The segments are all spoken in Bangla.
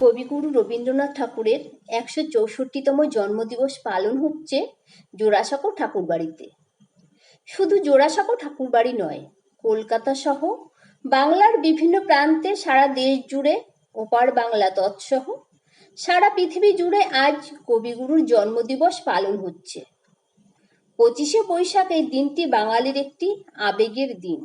কবিগুরু রবীন্দ্রনাথ ঠাকুরের একশো চৌষট্টিতম জন্মদিবস পালন হচ্ছে জোড়াসাঁকো ঠাকুরবাড়িতে। শুধু জোড়াসাঁকো ঠাকুরবাড়ি নয়, কলকাতা সহ বাংলার বিভিন্ন প্রান্তে সারা দেশ জুড়ে ওপার বাংলা তৎসহ সারা পৃথিবী জুড়ে আজ কবিগুরুর জন্মদিবস পালন হচ্ছে। পঁচিশে বৈশাখ এই দিনটি বাঙালির একটি আবেগের দিন।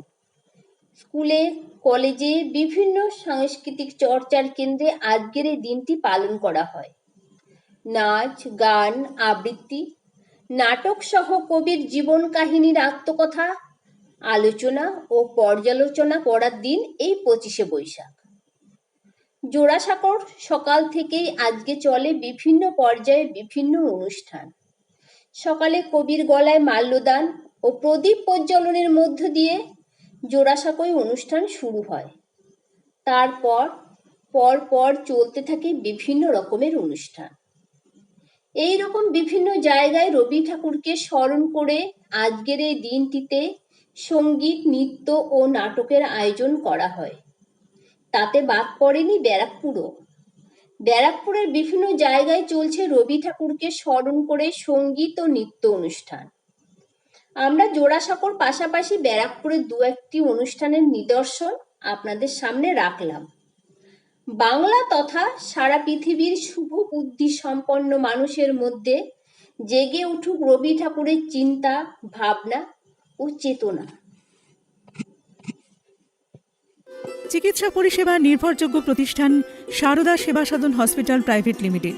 স্কুলে, কলেজে বিভিন্ন সাংস্কৃতিক চর্চার কেন্দ্রে আজকের এই দিনটি পালন করা হয়। নাচ, গান, আবৃত্তি, নাটক সহ কবির জীবন কাহিনীর আত্মকথা, আলোচনা ও পর্যালোচনা করার দিন এই পঁচিশে বৈশাখ। জোড়াসাঁকোর সকাল থেকেই আজকে চলে বিভিন্ন পর্যায়ে বিভিন্ন অনুষ্ঠান। সকালে কবির গলায় মাল্যদান ও প্রদীপ প্রজ্বলনের মধ্য দিয়ে জোড়াসাঁকোয় অনুষ্ঠান শুরু হয়। তারপর, পর পর চলতে থাকে বিভিন্ন রকমের অনুষ্ঠান। এই রকম বিভিন্ন জায়গায় রবি ঠাকুরকে স্মরণ করে আজকের এই দিনটিতে সংগীত, নৃত্য ও নাটকের আয়োজন করা হয়। তাতে বাদ পড়েনি ব্যারাকপুরও। ব্যারাকপুরের বিভিন্ন জায়গায় চলছে রবি ঠাকুরকে স্মরণ করে সংগীত ও নৃত্য অনুষ্ঠান। আমরা জোড়াসাঁকোর পাশাপাশি ব্যারাকপুরের দু একটি অনুষ্ঠানের নিদর্শন আপনাদের সামনে রাখলাম। বাংলা তথা সারা পৃথিবীর শুভ বুদ্ধি সম্পন্ন মানুষের মধ্যে জেগে উঠুক রবি ঠাকুরের চিন্তা, ভাবনা ও চেতনা। চিকিৎসা পরিষেবা নির্ভরযোগ্য প্রতিষ্ঠান Sarada Seva Sadan hospital private limited.